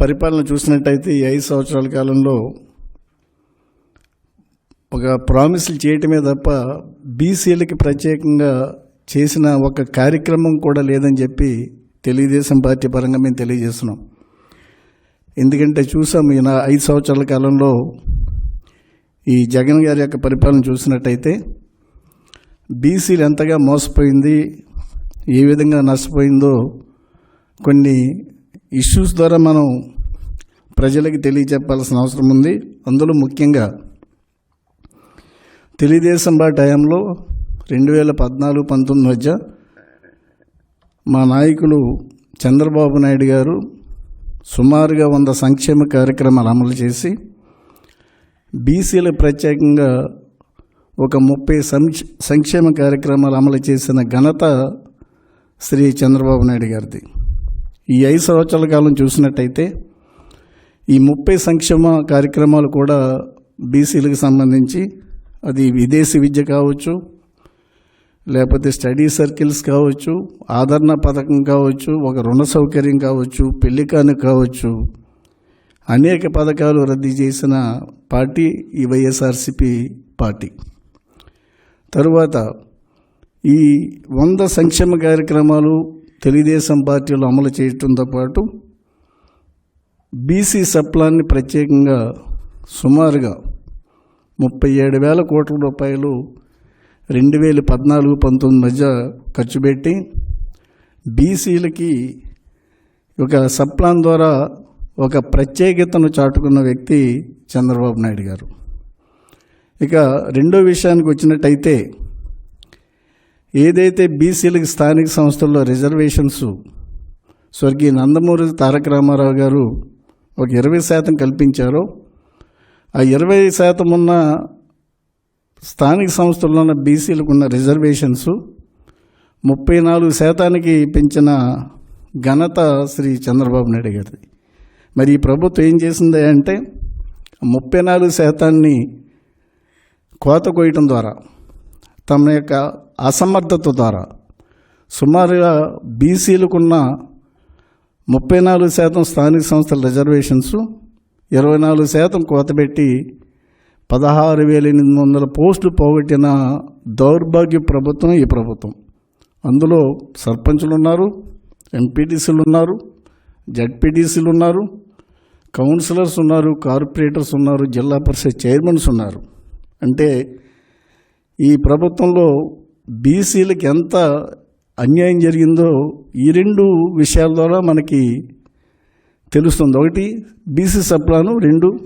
పరిపాలన చూసినట్టయితే ఈ ఐదు సంవత్సరాల కాలంలో ఒక ప్రామిసులు చేయటమే తప్ప బీసీలకి ప్రత్యేకంగా చేసిన ఒక కార్యక్రమం కూడా లేదని చెప్పి తెలుగుదేశం పార్టీ పరంగా మేము తెలియజేస్తున్నాం. ఎందుకంటే చూసాం ఈ నా ఐదు సంవత్సరాల కాలంలో ఈ జగన్ గారి యొక్క పరిపాలన చూసినట్టయితే బీసీలు ఎంతగా మోసపోయింది ఏ విధంగా నష్టపోయిందో కొన్ని ఇష్యూస్ ద్వారా మనం ప్రజలకి తెలియచెప్పాల్సిన అవసరం ఉంది. అందులో ముఖ్యంగా తెలుగుదేశం బా టైంలో రెండు వేల పద్నాలుగు పంతొమ్మిది మధ్య మా నాయకులు చంద్రబాబు నాయుడు గారు సుమారుగా వంద సంక్షేమ కార్యక్రమాలు అమలు చేసి బీసీలకు ప్రత్యేకంగా ఒక ముప్పై సంక్షేమ కార్యక్రమాలు అమలు చేసిన ఘనత శ్రీ చంద్రబాబు నాయుడు గారిది. ఈ ఐదు సంవత్సరాల కాలం చూసినట్టయితే ఈ ముప్పై సంక్షేమ కార్యక్రమాలు కూడా బీసీలకు సంబంధించి అది విదేశీ విద్య కావచ్చు లేకపోతే స్టడీ సర్కిల్స్ కావచ్చు ఆదరణ పథకం కావచ్చు ఒక రుణ సౌకర్యం కావచ్చు పెళ్ళి కాను కావచ్చు అనేక పథకాలు రద్దు చేసిన పార్టీ ఈ వైఎస్ఆర్సిపి పార్టీ. తరువాత ఈ వంద సంక్షేమ కార్యక్రమాలు తెలుగుదేశం పార్టీలో అమలు చేయటంతో పాటు బీసీ సప్లాన్ని ప్రత్యేకంగా సుమారుగా ముప్పై ఏడు వేల కోట్ల రూపాయలు రెండు వేల పద్నాలుగు పంతొమ్మిది మధ్య ఖర్చు పెట్టి బీసీలకి ఒక సప్లాన్ ద్వారా ఒక ప్రత్యేకతను చాటుకున్న వ్యక్తి చంద్రబాబు నాయుడు గారు. ఇక రెండో విషయానికి వచ్చినట్టయితే ఏదైతే బీసీలకి స్థానిక సంస్థల్లో రిజర్వేషన్స్ స్వర్గీయ నందమూరి తారక రామారావు గారు ఒక ఇరవై శాతం కల్పించారో ఆ ఇరవై శాతం ఉన్న స్థానిక సంస్థల్లో ఉన్న బీసీలకు ఉన్న రిజర్వేషన్స్ ముప్పై నాలుగు శాతానికి పెంచిన ఘనత శ్రీ చంద్రబాబు నాయుడు గారిది. మరి ఈ ప్రభుత్వం ఏం చేసింది అంటే ముప్పై నాలుగు శాతాన్ని కోత కోయటం ద్వారా తమ యొక్క అసమర్థత ద్వారా సుమారుగా బీసీలకున్న ముప్పై నాలుగు శాతం స్థానిక సంస్థల రిజర్వేషన్స్ ఇరవై నాలుగు శాతం కోతపెట్టి పదహారు వేల ఎనిమిది వందల పోస్టులు పోగొట్టిన దౌర్భాగ్య ప్రభుత్వం ఈ ప్రభుత్వం. అందులో సర్పంచులు ఉన్నారు ఎంపీటీసీలు ఉన్నారు జడ్పీటీసీలు ఉన్నారు కౌన్సిలర్స్ ఉన్నారు కార్పొరేటర్స్ ఉన్నారు జిల్లా పరిషత్ చైర్మన్స్ ఉన్నారు అంటే ఈ ప్రభుత్వంలో బీసీలకు ఎంత అన్యాయం జరిగిందో ఈ రెండు విషయాల ద్వారా మనకి తెలుస్తుంది. ఒకటి బీసీ సప్లాను రెండు